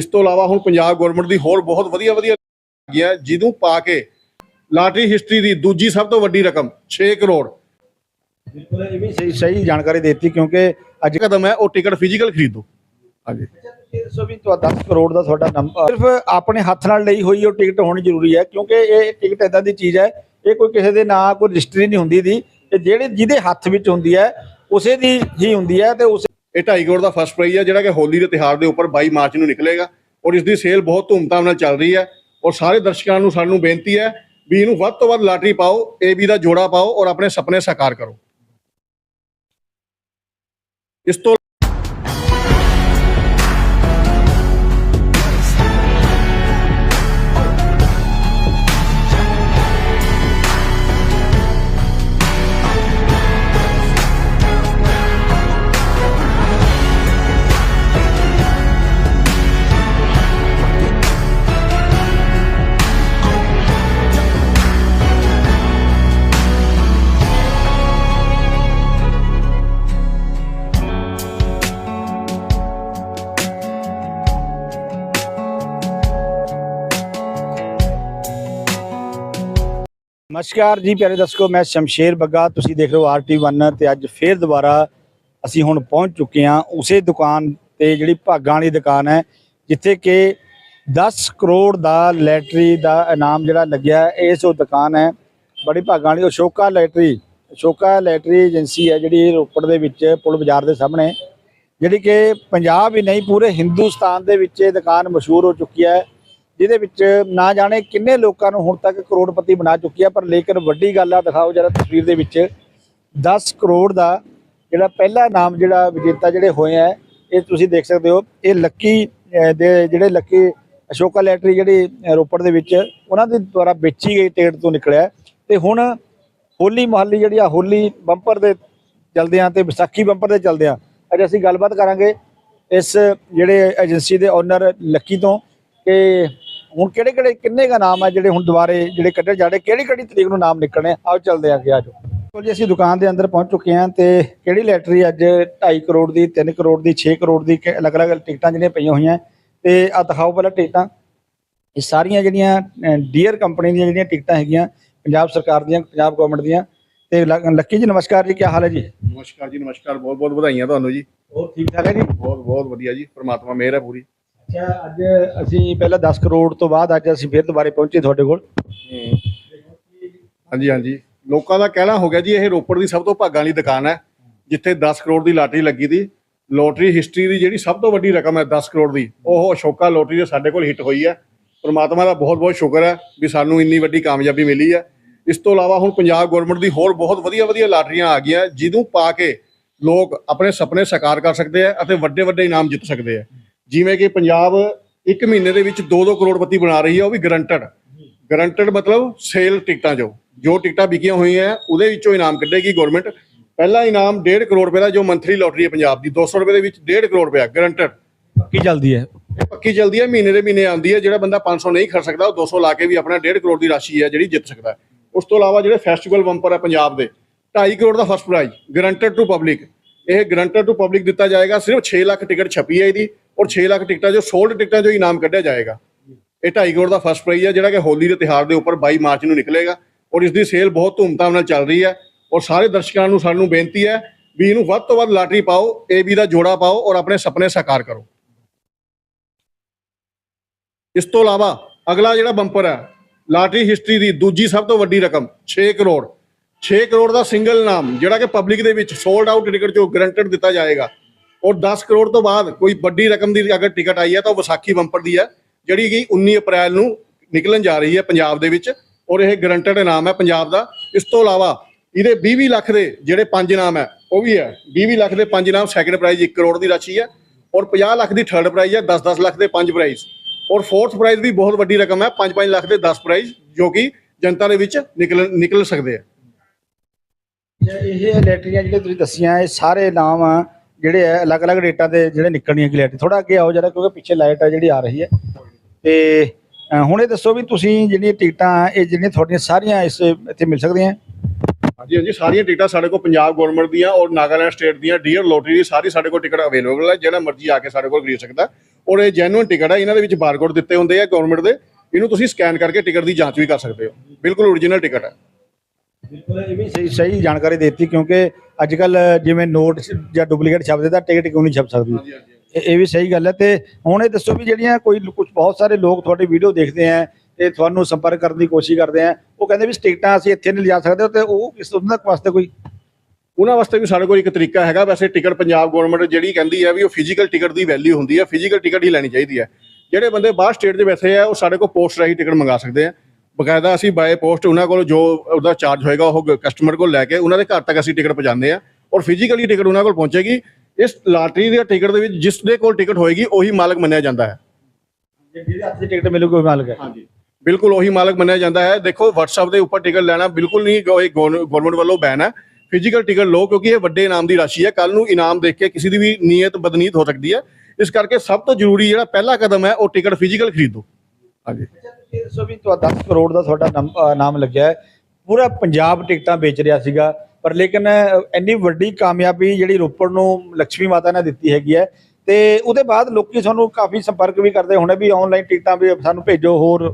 ਇਸ ਤੋਂ ਇਲਾਵਾ ਹੁਣ ਪੰਜਾਬ ਗਵਰਨਮੈਂਟ ਦੀ ਹੋਰ ਬਹੁਤ ਵਧੀਆ ਵਧੀਆ ਗਿਆ ਜਿਹਨੂੰ ਪਾ ਕੇ ਲਾਟਰੀ ਹਿਸਟਰੀ ਦੀ ਦੂਜੀ ਸਭ ਤੋਂ ਵੱਡੀ ਰਕਮ 6 ਕਰੋੜ। ਬਿਲਕੁਲ ਇਹ ਵੀ ਸਹੀ ਸਹੀ ਜਾਣਕਾਰੀ ਦਿੱਤੀ ਕਿਉਂਕਿ ਅੱਜ ਕਦਮ ਹੈ ਉਹ ਟਿਕਟ ਫਿਜ਼ੀਕਲ ਖਰੀਦੋ। ਹਾਂਜੀ। ਦੱਸੋ ਵੀ ਤੁਹਾਡਾ 10 ਕਰੋੜ ਦਾ ਤੁਹਾਡਾ ਨੰਬਰ ਸਿਰਫ ਆਪਣੇ ਹੱਥ ਨਾਲ ਲਈ ਹੋਈ ਉਹ ਟਿਕਟ ਹੋਣੀ ਜ਼ਰੂਰੀ ਹੈ ਕਿਉਂਕਿ ਇਹ ਟਿਕਟ ਇਦਾਂ ਦੀ ਚੀਜ਼ ਹੈ ਇਹ ਕੋਈ ਕਿਸੇ ਦੇ ਨਾਂ ਕੋਈ ਰਜਿਸਟਰੀ ਨਹੀਂ ਹੁੰਦੀ ਦੀ ਇਹ ਜਿਹੜੇ ਜਿਹਦੇ ਹੱਥ ਵਿੱਚ ਹੁੰਦੀ ਹੈ ਉਸੇ ਦੀ ਹੀ ਹੁੰਦੀ ਹੈ ਤੇ ਉਸ ਇਹ 2.5 ਕਰੋੜ ਦਾ ਫਸਟ ਪ੍ਰਾਈਜ਼ ਹੈ ਜਿਹੜਾ ਕਿ ਹੋਲੀ ਦੇ ਤਿਹਾਰ ਦੇ ਉੱਪਰ 22 ਮਾਰਚ ਨੂੰ ਨਿਕਲੇਗਾ ਔਰ ਇਸ ਦੀ ਸੇਲ ਬਹੁਤ ਧੂਮਧਾਮ ਨਾਲ ਚੱਲ ਰਹੀ ਹੈ ਔਰ ਸਾਰੇ ਦਰਸ਼ਕਾਂ ਨੂੰ ਸਾਨੂੰ ਬੇਨਤੀ ਹੈ ਵੀ ਇਹਨੂੰ ਵੱਧ ਤੋਂ ਵੱਧ ਲਾਟਰੀ ਪਾਓ ਏਬੀ ਦਾ ਜੋੜਾ ਪਾਓ ਔਰ ਆਪਣੇ ਸੁਪਨੇ ਸਾਕਾਰ ਕਰੋ। ਇਸ ਤੋਂ ਨਮਸਕਾਰ ਜੀ ਪਿਆਰੇ ਦਰਸ਼ਕੋ, ਮੈਂ ਸ਼ਮਸ਼ੇਰ ਬੱਗਾ, ਤੁਸੀਂ ਦੇਖ ਰਹੇ ਹੋ ਆਰਟੀ1 ਤੇ ਅੱਜ ਫੇਰ ਦੁਬਾਰਾ ਅਸੀਂ ਹੁਣ ਪਹੁੰਚ ਚੁੱਕੇ ਹਾਂ ਉਸੇ ਦੁਕਾਨ ਤੇ ਜਿਹੜੀ ਭਾਗਾਂ ਵਾਲੀ ਦੁਕਾਨ ਹੈ, ਜਿੱਥੇ ਕਿ 10 ਕਰੋੜ ਦਾ ਲੈਟਰੀ ਦਾ ਇਨਾਮ ਜਿਹੜਾ ਲੱਗਿਆ ਇਸ ਉਹ ਦੁਕਾਨ ਹੈ, ਬੜੀ ਭਾਗਾਂ ਵਾਲੀ Ashoka lottery Ashoka lottery agency ਹੈ ਜਿਹੜੀ ਰੋਪੜ ਦੇ ਵਿੱਚ ਪੁਲ ਬਾਜ਼ਾਰ ਦੇ ਸਾਹਮਣੇ, ਜਿਹੜੀ ਕਿ ਪੰਜਾਬ ਹੀ ਨਹੀਂ, ਪੂਰੇ ਹਿੰਦੁਸਤਾਨ ਦੇ ਵਿੱਚ ਇਹ ਦੁਕਾਨ ਮਸ਼ਹੂਰ ਹੋ ਚੁੱਕੀ ਹੈ। ਜਿਹਦੇ ਵਿੱਚ ਨਾ ਜਾਣੇ ਕਿੰਨੇ ਲੋਕਾਂ ਨੂੰ ਹੁਣ ਤੱਕ ਕਰੋੜਪਤੀ ਬਣਾ ਚੁੱਕੀ ਆ, ਪਰ ਲੇਕਿਨ ਵੱਡੀ ਗੱਲ ਆ, ਦਿਖਾਓ ਜਰਾ ਤਸਵੀਰ ਦੇ ਵਿੱਚ 10 ਕਰੋੜ ਦਾ ਜਿਹੜਾ ਪਹਿਲਾ ਨਾਮ ਜਿਹੜਾ ਵਿਜੇਤਾ ਜਿਹੜੇ ਹੋਏ ਆ, ਇਹ ਤੁਸੀਂ ਦੇਖ ਸਕਦੇ ਹੋ, ਇਹ ਲੱਕੀ ਦੇ ਜਿਹੜੇ ਲੱਕੀ ਅਸ਼ੋਕਾ ਲੈਟਰੀ ਜਿਹੜੀ ਰੋਪੜ ਦੇ ਵਿੱਚ, ਉਹਨਾਂ ਦੇ ਦੁਆਰਾ ਵੇਚੀ ਗਈ ਟਿਕਟ ਤੋਂ ਨਿਕਲਿਆ ਹੈ। ਤੇ ਹੁਣ ਹੋਲੀ ਮੁਹੱਲੀ ਜਿਹੜੀ ਆ, ਹੋਲੀ ਬੰਪਰ ਦੇ ਚਲਦੇ ਆ ਤੇ ਵਿਸਾਖੀ ਬੰਪਰ ਦੇ ਚਲਦੇ ਆ ਅੱਜ ਅਸੀਂ ਗੱਲਬਾਤ ਕਰਾਂਗੇ ਇਸ ਜਿਹੜੇ ਏਜੰਸੀ ਦੇ ਓਨਰ ਲੱਕੀ ਤੋਂ ਕਿ ਹੁਣ ਕਿਹੜੇ ਕਿਹੜੇ ਕਿੰਨੇ ਦਾ ਨਾਮ ਹੈ ਜਿਹੜੇ ਹੁਣ ਦੁਬਾਰੇ ਜਿਹੜੇ ਕੱਢੇ ਜਾਣੇ ਕਿਹੜੀ ਕਿਹੜੀ ਤਰੀਕ ਨੂੰ ਨਾਮ ਨਿਕਲਣੇ ਆਓ ਚੱਲਦੇ ਆ ਅੱਗੇ ਆਜੋ ਚਲੋ ਜੀ ਅਸੀਂ ਦੁਕਾਨ ਦੇ ਅੰਦਰ ਪਹੁੰਚ ਚੁੱਕੇ ਹਾਂ ਤੇ ਕਿਹੜੀ ਲੈਟਰੀ ਅੱਜ 2.5 ਕਰੋੜ ਦੀ 3 ਕਰੋੜ ਦੀ 6 ਕਰੋੜ ਦੀ ਅਲੱਗ-ਅਲੱਗ ਟਿਕਟਾਂ ਜਿਹੜੀਆਂ ਪਈਆਂ ਹੋਈਆਂ। ਤੇ ਆ ਦਿਖਾਓ ਪਹਿਲਾਂ ਟਿਕਟਾਂ। ਇਹ ਸਾਰੀਆਂ ਜਿਹੜੀਆਂ ਡੀਅਰ ਕੰਪਨੀ ਦੀਆਂ ਜਿਹੜੀਆਂ ਟਿਕਟਾਂ ਹੈਗੀਆਂ ਪੰਜਾਬ ਸਰਕਾਰ ਦੀਆਂ ਪੰਜਾਬ ਗਵਰਨਮੈਂਟ ਦੀਆਂ। ਤੇ ਲੱਕੀ ਜੀ ਨਮਸਕਾਰ ਜੀ ਕੀ ਹਾਲ ਹੈ ਜੀ? ਨਮਸਕਾਰ ਜੀ ਨਮਸਕਾਰ। ਬਹੁਤ ਬਹੁਤ ਵਧਾਈਆਂ ਤੁਹਾਨੂੰ ਜੀ। ਹੋਰ ਠੀਕ ਠਾਕ ਹੈ ਜੀ? ਬਹੁਤ ਬਹੁਤ ਵਧੀਆ ਜੀ। ਪ੍ਰਮਾਤਮਾ ਮਿਹਰ ਹੈ ਪੂਰੀ। ਅੱਛਾ, ਅੱਜ ਅਸੀਂ ਪਹਿਲਾਂ 10 ਕਰੋੜ ਤੋਂ ਬਾਅਦ ਅੱਜ ਅਸੀਂ ਫਿਰ ਦੁਬਾਰੇ ਪਹੁੰਚੇ ਤੁਹਾਡੇ ਕੋਲ। ਹਾਂਜੀ ਹਾਂਜੀ। ਲੋਕਾਂ ਦਾ ਕਹਿਣਾ ਹੋ ਗਿਆ ਜੀ, ਇਹ ਰੋਪੜ ਦੀ ਸਭ ਤੋਂ ਭਾਗਾਂ ਵਾਲੀ ਦੁਕਾਨ ਹੈ, ਜਿੱਥੇ 10 ਕਰੋੜ ਦੀ ਲਾਟਰੀ ਲੱਗੀ ਦੀ ਲੋਟਰੀ ਹਿਸਟਰੀ ਦੀ ਜਿਹੜੀ ਸਭ ਤੋਂ ਵੱਡੀ ਰਕਮ ਹੈ 10 ਕਰੋੜ ਦੀ, ਉਹ ਅਸ਼ੋਕਾ ਲੋਟਰੀ ਦੇ ਸਾਡੇ ਕੋਲ ਹਿੱਟ ਹੋਈ ਹੈ। ਪਰਮਾਤਮਾ ਦਾ ਬਹੁਤ ਬਹੁਤ ਸ਼ੁਕਰ ਹੈ ਵੀ ਸਾਨੂੰ ਇੰਨੀ ਵੱਡੀ ਕਾਮਯਾਬੀ ਮਿਲੀ ਹੈ। ਇਸ ਤੋਂ ਇਲਾਵਾ ਹੁਣ ਪੰਜਾਬ ਗਵਰਨਮੈਂਟ ਦੀ ਹੋਰ ਬਹੁਤ ਵਧੀਆ ਵਧੀਆ ਲਾਟਰੀਆਂ ਆ ਗਈਆਂ, ਜਿਹਨੂੰ ਪਾ ਕੇ ਲੋਕ ਆਪਣੇ ਸੁਪਨੇ ਸਾਕਾਰ ਕਰ ਸਕਦੇ ਆ ਅਤੇ ਵੱਡੇ ਵੱਡੇ ਇਨਾਮ ਜਿੱਤ ਸਕਦੇ ਆ। ਜਿਵੇਂ ਕਿ ਪੰਜਾਬ ਇੱਕ ਮਹੀਨੇ ਦੇ ਵਿੱਚ 2-2 ਕਰੋੜਪਤੀ ਬਣਾ ਰਹੀ ਹੈ ਉਹ ਵੀ ਗਰੰਟਡ। ਗਰੰਟਡ ਮਤਲਬ ਸੇਲ ਟਿਕਟਾਂ ਜੋ ਜੋ ਟਿਕਟਾਂ ਵਿਕੀਆਂ ਹੋਈਆਂ ਉਹਦੇ ਵਿੱਚੋਂ ਇਨਾਮ ਕੱਢੇਗੀ ਗਵਰਨਮੈਂਟ ਪਹਿਲਾ ਇਨਾਮ 1.5 ਕਰੋੜ ਰੁਪਏ ਦਾ ਜੋ ਮੰਥਲੀ ਲੋਟਰੀ ਹੈ ਪੰਜਾਬ ਦੀ 200 ਰੁਪਏ ਦੇ ਵਿੱਚ 1.5 ਕਰੋੜ ਰੁਪਏ ਗਰੰਟਡ। ਕੀ ਚੱਲਦੀ ਹੈ। ਪੱਕੀ ਚੱਲਦੀ ਹੈ ਮਹੀਨੇ ਦੇ ਮਹੀਨੇ ਆਉਂਦੀ ਹੈ ਜਿਹੜਾ ਬੰਦਾ 500 ਨਹੀਂ ਖਰਚ ਸਕਦਾ ਉਹ 200 ਲਾ ਕੇ ਵੀ ਆਪਣਾ 1.5 ਕਰੋੜ ਦੀ ਰਾਸ਼ੀ ਹੈ ਜਿਹੜੀ ਜਿੱਤ ਸਕਦਾ ਉਸ ਤੋਂ ਇਲਾਵਾ ਜਿਹੜੇ ਫੈਸਟੀਵਲ ਬੰਪਰ ਹੈ ਪੰਜਾਬ ਦੇ 2.5 ਕਰੋੜ ਦਾ first prize guaranteed to public ਇਹ ਗਰੰਟਡ ਟੂ ਪਬਲਿਕ ਦਿੱਤਾ ਜਾਏਗਾ ਸਿਰਫ 6 ਲੱਖ ਟਿਕਟ ਛਪੀ ਹੈ ਇਹਦੀ। ਔਰ 6 ਲੱਖ ਟਿਕਟਾਂ ਜੋ ਸੋਲਡ ਟਿਕਟਾਂ ਜੋ ਇਨਾਮ ਕੱਢਿਆ ਜਾਏਗਾ। ਇਹ 2.5 ਕਰੋੜ ਦਾ ਫਸਟ ਪ੍ਰਾਈਜ਼ ਹੈ, ਜਿਹੜਾ ਕਿ ਹੋਲੀ ਦੇ ਤਿਹਾਰ ਦੇ ਉੱਪਰ 22 ਮਾਰਚ ਨੂੰ ਨਿਕਲੇਗਾ ਔਰ ਇਸ ਦੀ ਸੇਲ ਬਹੁਤ ਧੂਮਧਾਮ ਨਾਲ ਚੱਲ ਰਹੀ ਹੈ ਔਰ ਸਾਰੇ ਦਰਸ਼ਕਾਂ ਨੂੰ ਸਾਨੂੰ ਬੇਨਤੀ ਹੈ ਵੀ ਇਹਨੂੰ ਵੱਧ ਤੋਂ ਵੱਧ ਲਾਟਰੀ ਪਾਓ ਏਬੀ ਦਾ ਜੋੜਾ ਪਾਓ ਔਰ ਆਪਣੇ ਸੁਪਨੇ ਸਾਕਾਰ ਕਰੋ। ਇਸ ਤੋਂ ਇਲਾਵਾ ਅਗਲਾ ਜਿਹੜਾ ਬੰਪਰ ਹੈ, ਲਾਟਰੀ ਹਿਸਟਰੀ ਦੀ ਦੂਜੀ ਸਭ ਤੋਂ ਵੱਡੀ ਰਕਮ 6 ਕਰੋੜ। 6 ਕਰੋੜ ਦਾ ਸਿੰਗਲ ਨਾਮ, ਜਿਹੜਾ ਕਿ ਪਬਲਿਕ ਦੇ ਵਿੱਚ ਸੋਲਡ ਆਊਟ ਟਿਕਟ ਜੋ ਗਰੰਟਡ ਦਿੱਤਾ ਜਾਏਗਾ। ਔਰ 10 ਕਰੋੜ ਤੋਂ ਬਾਅਦ ਕੋਈ ਵੱਡੀ ਰਕਮ ਦੀ ਅਗਰ ਟਿਕਟ ਆਈ ਹੈ ਤਾਂ ਉਹ ਵਿਸਾਖੀ ਬੰਪਰ ਦੀ ਹੈ, ਜਿਹੜੀ ਕਿ 19 ਅਪ੍ਰੈਲ ਨੂੰ ਨਿਕਲਣ ਜਾ ਰਹੀ ਹੈ ਪੰਜਾਬ ਦੇ ਵਿੱਚ ਔਰ ਇਹ ਗਰੰਟਡ ਇਨਾਮ ਹੈ ਪੰਜਾਬ ਦਾ। ਇਸ ਤੋਂ ਇਲਾਵਾ ਇਹਦੇ 20 ਲੱਖ ਦੇ ਜਿਹੜੇ ਪੰਜ ਇਨਾਮ ਹੈ, ਉਹ ਵੀ ਹੈ। 20 ਲੱਖ ਦੇ ਪੰਜ ਇਨਾਮ ਸੈਕੰਡ ਪ੍ਰਾਈਜ਼ 1 ਕਰੋੜ ਦੀ ਰਾਸ਼ੀ ਹੈ ਔਰ 50 ਲੱਖ ਦੀ ਥਰਡ ਪ੍ਰਾਈਜ਼ ਹੈ 10-10 ਲੱਖ ਦੇ ਪੰਜ ਪ੍ਰਾਈਜ਼ ਔਰ ਫੋਰਥ ਪ੍ਰਾਈਜ਼ ਵੀ ਬਹੁਤ ਵੱਡੀ ਰਕਮ ਹੈ 5-5 ਲੱਖ ਦੇ 10 ਪ੍ਰਾਈਜ਼ ਜੋ ਕਿ ਜਨਤਾ ਦੇ ਵਿੱਚ ਨਿਕਲ ਨਿਕਲ ਸਕਦੇ ਆ ਇਹ ਲੈਟਰੀਆਂ ਜਿਹੜੇ ਤੁਸੀਂ ਦੱਸੀਆਂ, ਇਹ ਸਾਰੇ ਨਾਮ ਆ ਜਿਹੜੇ ਹੈ ਅਲੱਗ-ਅਲੱਗ ਡੇਟਾਂ ਤੇ ਜਿਹੜੇ ਨਿਕਲਣੀਆਂ ਕਲੈਰਿਟੀ ਲੈਟਰੀ ਥੋੜਾ ਅੱਗੇ ਆਓ ਜਰਾ, ਕਿਉਂਕਿ ਪਿੱਛੇ ਲਾਈਟ ਆ ਜਿਹੜੀ ਆ ਰਹੀ ਹੈ। ਤੇ ਹੁਣ ਇਹ ਦੱਸੋ ਵੀ ਤੁਸੀਂ ਜਿਹੜੀਆਂ ਟਿਕਟਾਂ, ਇਹ ਜਿਹੜੀਆਂ ਤੁਹਾਡੀਆਂ ਸਾਰੀਆਂ ਇਸ, ਇੱਥੇ ਮਿਲ ਸਕਦੀਆਂ? ਹਾਂਜੀ ਹਾਂਜੀ, ਸਾਰੀਆਂ ਟਿਕਟਾਂ ਸਾਡੇ ਕੋਲ ਪੰਜਾਬ ਗਵਰਨਮੈਂਟ ਦੀਆਂ ਔਰ ਨਾਗਾਲੈਂਡ ਸਟੇਟ ਦੀਆਂ ਡੀਅਰ ਲੋਟਰੀ ਦੀ ਸਾਰੀ ਸਾਡੇ ਕੋਲ ਟਿਕਟ ਅਵੇਲੇਬਲ ਹੈ, ਜਿਹੜਾ ਮਰਜ਼ੀ ਆ ਕੇ ਸਾਡੇ ਕੋਲ ਖਰੀਦ ਸਕਦਾ। ਔਰ ਇਹ ਜੈਨੂਇਨ ਟਿਕਟ ਹੈ ਇਹਨਾਂ ਦੇ ਵਿੱਚ ਬਾਰਕੋਡ ਦਿੱਤੇ ਹੁੰਦੇ ਆ ਗਵਰਨਮੈਂਟ ਦੇ। ਇਹਨੂੰ ਤੁਸੀਂ ਸਕੈਨ ਕਰਕੇ ਟਿਕਟ ਦੀ ਜਾਂਚ ਵੀ ਕਰ ਸਕਦੇ ਹੋ। ਬਿਲਕੁਲ ਓਰੀਜਨਲ ਟਿਕਟ ਹੈ ਬਿਲਕੁਲ ਇਹ ਵੀ ਸਹੀ ਸਹੀ ਜਾਣਕਾਰੀ ਦਿੱਤੀ ਕਿਉਂਕਿ ਅੱਜ ਕੱਲ ਜਿਵੇਂ ਨੋਟ ਜਾਂ ਡੁਪਲੀਕੇਟ ਛਪਦੇ ਤਾਂ ਟਿਕਟ ਕਿਉਂ ਨਹੀਂ ਛਪ ਸਕਦੀ? ਇਹ ਵੀ ਸਹੀ ਗੱਲ ਹੈ ਤੇ ਹੁਣ ਇਹ ਦੱਸੋ ਵੀ ਜਿਹੜੀਆਂ ਕੋਈ ਕੁਝ ਬਹੁਤ ਸਾਰੇ ਲੋਕ ਤੁਹਾਡੀ ਵੀਡੀਓ ਦੇਖਦੇ ਆ ਤੇ ਤੁਹਾਨੂੰ ਸੰਪਰਕ ਕਰਨ ਦੀ ਕੋਸ਼ਿਸ਼ ਕਰਦੇ ਆ ਉਹ ਕਹਿੰਦੇ ਵੀ ਟਿਕਟਾਂ ਅਸੀਂ ਇੱਥੇ ਨਹੀਂ ਲਿਜਾ ਸਕਦੇ ਤੇ ਉਹ ਇਸ ਉਹਨਾਂ ਦੇ ਵਾਸਤੇ ਕੋਈ? ਉਹਨਾਂ ਵਾਸਤੇ ਵੀ ਸਾਡੇ ਕੋਲ ਇੱਕ ਤਰੀਕਾ ਹੈਗਾ ਵੈਸੇ ਟਿਕਟ ਪੰਜਾਬ ਗਵਰਨਮੈਂਟ ਜਿਹੜੀ ਕਹਿੰਦੀ ਹੈ ਵੀ ਉਹ ਫਿਜ਼ੀਕਲ ਟਿਕਟ ਦੀ ਵੈਲਿਊ ਹੁੰਦੀ ਹੈ ਫਿਜ਼ੀਕਲ ਟਿਕਟ ਹੀ ਲੈਣੀ ਚਾਹੀਦੀ ਹੈ। ਜਿਹੜੇ ਬੰਦੇ ਬਾਹਰ ਸਟੇਟ ਦੇ ਬੈਠੇ ਆ ਉਹ ਸਾਡੇ ਕੋਲ ਪੋਸਟ ਰਾਹੀਂ ਟਿਕਟ ਮੰਗਾ ਸਕਦੇ ਆ। ਬਕਾਇਦਾ ਅਸੀਂ ਬਾਏ ਪੋਸਟ ਉਹਨਾਂ ਕੋਲ ਜੋ ਉਹਦਾ ਚਾਰਜ ਹੋਏਗਾ ਉਹ ਕਸਟਮਰ ਕੋਲ ਲੈ ਕੇ ਉਹਨਾਂ ਦੇ ਘਰ ਤੱਕ ਅਸੀਂ ਟਿਕਟ ਪਹੁੰਚਾਉਂਦੇ ਆ ਔਰ ਫਿਜ਼ੀਕਲੀ ਟਿਕਟ ਉਹਨਾਂ ਕੋਲ ਪਹੁੰਚੇਗੀ। ਇਸ ਲਾਟਰੀ ਦੀ ਟਿਕਟ ਦੇ ਵਿੱਚ ਜਿਸ ਦੇ ਕੋਲ ਟਿਕਟ ਹੋਏਗੀ ਉਹੀ ਮਾਲਕ ਮੰਨਿਆ ਜਾਂਦਾ ਹੈ। ਜਿਹਦੇ ਹੱਥ 'ਚ ਟਿਕਟ ਮਿਲੂਗੀ ਉਹ ਮਾਲਕ ਹੈ। ਹਾਂਜੀ। ਬਿਲਕੁਲ ਉਹੀ ਮਾਲਕ ਮੰਨਿਆ ਜਾਂਦਾ ਹੈ। ਦੇਖੋ WhatsApp ਦੇ ਉੱਪਰ ਟਿਕਟ ਲੈਣਾ ਬਿਲਕੁਲ ਨਹੀਂ ਗਵਰਨਮੈਂਟ ਵੱਲੋਂ ਬੈਨ ਹੈ। ਫਿਜ਼ੀਕਲ ਟਿਕਟ ਲਓ ਕਿਉਂਕਿ ਇਹ ਵੱਡੇ ਇਨਾਮ ਦੀ ਰਾਸ਼ੀ ਹੈ। ਕੱਲ ਨੂੰ ਇਨਾਮ ਦੇਖ ਕੇ ਕਿਸੇ ਦੀ ਵੀ ਨੀਅਤ ਬਦਨੀਤ ਹੋ ਸਕਦੀ ਹੈ। ਇਸ ਕਰਕੇ ਸਭ ਤੋਂ ਜ਼ਰੂਰੀ ਜਿਹੜਾ ਪਹਿਲਾ ਕਦਮ ਹੈ ਉਹ ਟਿਕਟ ਫਿਜ਼ੀਕਲ ਖਰੀਦੋ। ਹਾਂਜੀ। ਅੱਛਾ ਤੁਸੀਂ ਦੱਸੋ ਵੀ ਤੁਹਾਡਾ 10 ਕਰੋੜ ਦਾ ਤੁਹਾਡਾ ਨੰਬ- ਨਾਮ ਲੱਗਿਆ ਹੈ। ਪੂਰਾ ਪੰਜਾਬ ਟਿਕਟਾਂ ਵੇਚ ਰਿਹਾ ਸੀਗਾ। ਪਰ ਲੇਕਿਨ ਇੰਨੀ ਵੱਡੀ ਕਾਮਯਾਬੀ ਜਿਹੜੀ ਰੋਪੜ ਨੂੰ ਲక్ష్ਮੀ ਮਾਤਾ ਨੇ ਦਿੱਤੀ ਹੈਗੀ ਹੈ। ਤੇ ਉਹਦੇ ਬਾਅਦ ਲੋਕੀ ਸਾਨੂੰ ਕਾਫੀ ਸੰਪਰਕ ਵੀ ਕਰਦੇ ਹੋਣੇ ਵੀ ਆਨਲਾਈਨ ਟਿਕਟਾਂ ਵੀ ਸਾਨੂੰ ਭੇਜੋ ਹੋਰ।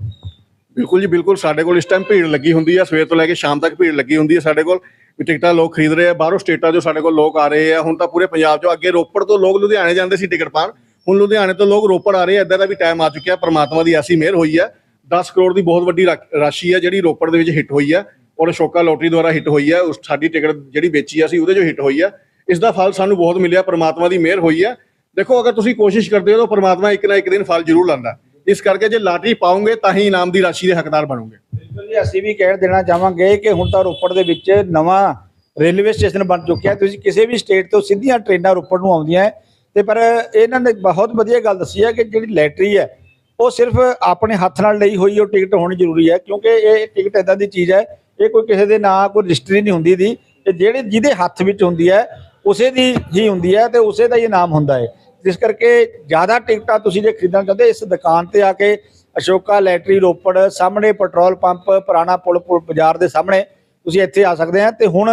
ਬਿਲਕੁਲ ਜੀ, ਬਿਲਕੁਲ। ਸਾਡੇ ਕੋਲ ਇਸ ਟਾਈਮ ਭੀੜ ਲੱਗੀ ਹੁੰਦੀ ਹੈ। ਸਵੇਰ ਤੋਂ ਲੈ ਕੇ ਸ਼ਾਮ ਤੱਕ ਭੀੜ ਲੱਗੀ ਹੁੰਦੀ ਹੈ ਸਾਡੇ ਕੋਲ। ਵੀ ਟਿਕਟਾਂ ਲੋਕ ਖਰੀਦ ਰਹੇ ਆ। ਬਾਹਰੋਂ ਸਟੇਟਾਂ ਤੋਂ ਸਾਡੇ ਕੋਲ ਲੋਕ ਆ ਰਹੇ ਆ। ਹੁਣ ਤਾਂ ਪੂਰੇ ਪੰਜਾਬ ਚੋਂ ਅੱਗੇ ਰੋਪੜ ਤੋਂ ਲੋਕ ਲੁਧਿਆਣੇ ਜਾਂਦੇ ਸੀ ਟਿਕਟ ਪਾਣ ਹੁਣ ਲੁਧਿਆਣੇ ਤੋਂ ਲੋਕ ਰੋਪੜ ਆ ਰਹੇ ਆ। ਇਦਾਂ ਦਾ ਵੀ ਟਾਈਮ ਆ ਚੁੱਕਿਆ। ਪਰਮਾਤਮਾ ਦੀ ਐਸੀ ਮਿਹਰ ਹੋਈ ਹੈ। 10 ਕਰੋੜ ਦੀ ਬਹੁਤ ਵੱਡੀ ਰਾ- ਰਾਸ਼ੀ ਹੈ ਜਿਹੜੀ ਰੋਪੜ ਦੇ ਵਿੱਚ ਹਿੱਟ ਹੋਈ ਹੈ ਔਰ ਅਸ਼ੋਕਾ ਲੋਟਰੀ ਦੁਆਰਾ ਹਿੱਟ ਹੋਈ ਹੈ ਉਸ ਸਾਡੀ ਟਿਕਟ ਜਿਹੜੀ ਵੇਚੀ ਆ ਸੀ, ਉਹਦੇ 'ਚੋਂ ਹਿੱਟ ਹੋਈ ਹੈ ਇਸ ਦਾ ਫਲ ਸਾਨੂੰ ਬਹੁਤ ਮਿਲਿਆ, ਪ੍ਰਮਾਤਮਾ ਦੀ ਮਿਹਰ ਹੋਈ ਹੈ ਦੇਖੋ, ਅਗਰ ਤੁਸੀਂ ਕੋਸ਼ਿਸ਼ ਕਰਦੇ ਹੋ ਤਾਂ ਪ੍ਰਮਾਤਮਾ ਇੱਕ ਨਾ ਇੱਕ ਦਿਨ ਫਲ ਜ਼ਰੂਰ ਲਾਂਦਾ ਇਸ ਕਰਕੇ ਜੇ ਲਾਟਰੀ ਪਾਉਂਗੇ ਤਾਂ ਹੀ ਇਨਾਮ ਦੀ ਰਾਸ਼ੀ ਦੇ ਹੱਕਦਾਰ ਬਣੋਗੇ। ਬਿਲਕੁਲ ਜੀ, ਅਸੀਂ ਵੀ ਕਹਿ ਦੇਣਾ ਚਾਹਾਂਗੇ ਕਿ ਹੁਣ ਤਾਂ ਰੋਪੜ ਦੇ ਵਿੱਚ ਨਵਾਂ ਰੇਲਵੇ ਸਟੇਸ਼ਨ ਬਣ ਚੁੱਕਿਆ ਤੁਸੀਂ ਕਿਸੇ ਵੀ ਸਟੇਟ ਤੋਂ ਸਿੱਧੀਆਂ ਟ੍ਰੇਨਾਂ ਰੋਪੜ ਨੂੰ ਆਉਂਦੀਆਂ ਹੈ। ਤੇ ਪਰ ਇਹਨਾਂ ਨੇ ਬਹੁਤ ਵਧੀਆ ਗੱਲ ਦੱਸੀ ਹੈ ਕਿ ਜਿਹੜੀ ਲੈਟਰੀ ਹੈ ਉਹ ਸਿਰਫ ਆਪਣੇ ਹੱਥ ਨਾਲ ਲਈ ਹੋਈ ਉਹ ਟਿਕਟ ਹੋਣੀ ਜ਼ਰੂਰੀ ਹੈ, ਕਿਉਂਕਿ ਇਹ ਟਿਕਟ ਇਦਾਂ ਦੀ ਚੀਜ਼ ਹੈ, ਇਹ ਕੋਈ ਕਿਸੇ ਦੇ ਨਾਂ, ਕੋਈ ਰਜਿਸਟਰੀ ਨਹੀਂ ਹੁੰਦੀ ਦੀ, ਤੇ ਜਿਹੜੇ ਜਿਹਦੇ ਹੱਥ ਵਿੱਚ ਹੁੰਦੀ ਹੈ, ਉਸੇ ਦੀ ਹੀ ਹੁੰਦੀ ਹੈ ਤੇ ਉਸੇ ਦਾ ਹੀ ਨਾਮ ਹੁੰਦਾ ਹੈ। ਜਿਸ ਕਰਕੇ ਜ਼ਿਆਦਾ ਟਿਕਟਾਂ ਤੁਸੀਂ ਜੇ ਖਰੀਦਣਾ ਚਾਹੁੰਦੇ, ਇਸ ਦੁਕਾਨ ਤੇ ਆ ਕੇ ਅਸ਼ੋਕਾ ਲੈਟਰੀ ਰੋਪੜ ਸਾਹਮਣੇ ਪੈਟਰੋਲ ਪੰਪ, ਪੁਰਾਣਾ ਪੁਲ ਪੁਲ ਬਾਜ਼ਾਰ ਦੇ ਸਾਹਮਣੇ ਤੁਸੀਂ ਇੱਥੇ ਆ ਸਕਦੇ ਆ, ਤੇ ਹੁਣ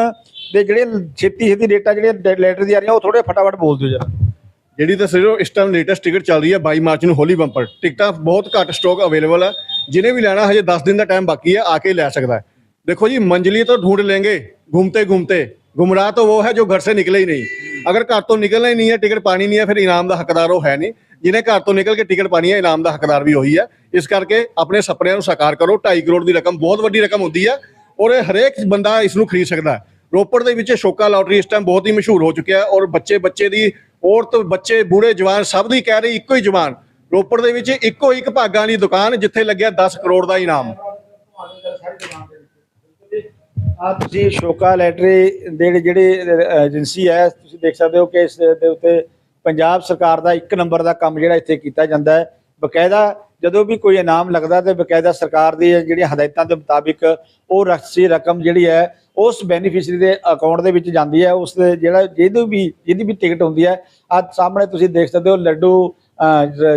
ਦੇ ਜਿਹੜੇ ਛੇਤੀ ਛੇਤੀ ਡੇਟਾ ਜਿਹੜੇ ਲੈਟਰ ਦੀ ਆ ਰਹੀਆਂ, ਉਹ ਥੋੜੇ ਫਟਾਫਟ ਬੋਲ ਦਿਓ ਜਰਾ। ਜਿਹੜੀ ਤਾਂ ਸਿਰੋ ਇਸ ਟਾਈਮ ਲੇਟੈਸਟ ਟਿਕਟ ਚੱਲ ਰਹੀ ਹੈ 22 ਮਾਰਚ ਨੂੰ ਹੋਲੀ ਬੰਪਰ ਟਿਕਟਾਂ ਬਹੁਤ ਘੱਟ ਸਟਾਕ ਅਵੇਲੇਬਲ ਹੈ ਜਿਹਨੇ ਵੀ ਲੈਣਾ ਹਜੇ 10 ਦਿਨ ਦਾ ਟਾਈਮ ਬਾਕੀ ਹੈ ਆ ਕੇ ਲੈ ਸਕਦਾ ਹੈ देखो जी मंजली तो ढूंढ लेंगे घूमते घूमते गुमराह तो वो है जो घर से निकले ही नहीं अगर घर तो निकलना ही नहीं है टिकट पानी नहीं है ਫਿਰ ਇਨਾਮ ਦਾ ਹੱਕਦਾਰ ਉਹ ਹੈ ਨਹੀਂ ਜਿਹਨੇ ਘਰ ਤੋਂ ਨਿਕਲ ਕੇ ਟਿਕਟ ਪਾਣੀ ਹੈ ਇਨਾਮ ਦਾ ਹੱਕਦਾਰ ਵੀ ਉਹੀ ਹੈ ਇਸ ਕਰਕੇ ਆਪਣੇ ਸੁਪਨਿਆਂ ਨੂੰ ਸਾਕਾਰ ਕਰੋ 2.5 ਕਰੋੜ ਦੀ ਰਕਮ ਬਹੁਤ ਵੱਡੀ ਰਕਮ ਹੁੰਦੀ ਹੈ ਔਰ ਇਹ ਹਰੇਕ ਬੰਦਾ ਇਸ ਨੂੰ ਖਰੀਦ ਸਕਦਾ ਹੈ ਰੋਪੜ ਦੇ ਵਿੱਚ ਸ਼ੋਕਾ ਲਾਟਰੀ ਇਸ ਟਾਈਮ ਬਹੁਤ ਹੀ ਮਸ਼ਹੂਰ ਹੋ ਚੁੱਕਿਆ ਹੈ ਔਰ ਬੱਚੇ ਬੱਚੇ ਦੀ ਔਰਤ, ਬੱਚੇ ਬੂढ़े ਜਵਾਨ ਸਭ ਦੀ ਕਹਿ ਰਹੀ ਇੱਕੋ ਹੀ ਜਵਾਨ। ਰੋਪੜ ਦੇ ਵਿੱਚ ਇੱਕੋ ਇੱਕ ਭਾਗਾਂ ਵਾਲੀ ਦੁਕਾਨ ਜਿੱਥੇ ਲੱਗਿਆ 10 ਕਰੋੜ ਦਾ ਇਨਾਮ। ਆ ਤੁਸੀਂ ਸ਼ੋਕਾ ਲੈਟਰੀ ਦੇ ਜਿਹੜੇ ਏਜੰਸੀ ਹੈ, ਤੁਸੀਂ ਦੇਖ ਸਕਦੇ ਹੋ ਕਿ ਇਸ ਦੇ ਉੱਤੇ ਪੰਜਾਬ ਸਰਕਾਰ ਦਾ ਇੱਕ ਨੰਬਰ ਦਾ ਕੰਮ ਜਿਹੜਾ ਇੱਥੇ ਕੀਤਾ ਜਾਂਦਾ ਹੈ। ਬਕਾਇਦਾ ਜਦੋਂ ਵੀ ਕੋਈ ਇਨਾਮ ਲੱਗਦਾ ਤੇ ਬਕਾਇਦਾ ਸਰਕਾਰ ਦੀ ਜਿਹੜੀਆਂ ਹਦਾਇਤਾਂ ਦੇ ਮੁਤਾਬਿਕ ਉਹ ਰਾਸ਼ੀ ਰਕਮ ਜਿਹੜੀ ਹੈ ਉਸ ਬੈਨੀਫੀਸ਼ਰੀ ਦੇ ਅਕਾਊਂਟ ਦੇ ਵਿੱਚ ਜਾਂਦੀ ਹੈ, ਉਸ ਦੇ ਜਿਹੜਾ ਜਿਹਦੀ ਵੀ ਜਿਹਦੀ ਵੀ ਟਿਕਟ ਹੁੰਦੀ ਹੈ ਅੱਜ ਸਾਹਮਣੇ ਤੁਸੀਂ ਦੇਖ ਸਕਦੇ ਹੋ ਲੱਡੂ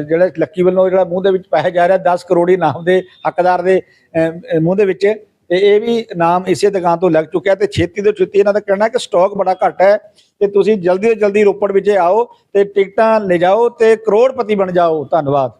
ਜਿਹੜਾ ਲੱਕੀ ਵੱਲੋਂ ਜਿਹੜਾ ਮੂੰਹ ਦੇ ਵਿੱਚ ਪਾਇਆ ਜਾ ਰਿਹਾ 10 ਕਰੋੜੀ ਇਨਾਮ ਦੇ ਹੱਕਦਾਰ ਦੇ ਮੂੰਹ ਦੇ ਵਿੱਚ। ਤੇ ਇਹ ਵੀ ਨਾਮ ਇਸੇ ਦੁਕਾਨ ਤੋਂ ਲੱਗ ਚੁੱਕਿਆ ਤੇ ਛੇਤੀ ਤੋਂ ਛੇਤੀ ਇਹਨਾਂ ਦਾ ਕਹਿਣਾ ਕਿ ਸਟਾਕ ਬੜਾ ਘੱਟ ਹੈ ਤੇ ਤੁਸੀਂ ਜਲਦੀ ਤੋਂ ਜਲਦੀ ਰੋਪੜ ਵਿੱਚ ਆਓ ਤੇ ਟਿਕਟਾਂ ਲੈ ਜਾਓ ਤੇ ਕਰੋੜਪਤੀ ਬਣ ਜਾਓ। ਧੰਨਵਾਦ।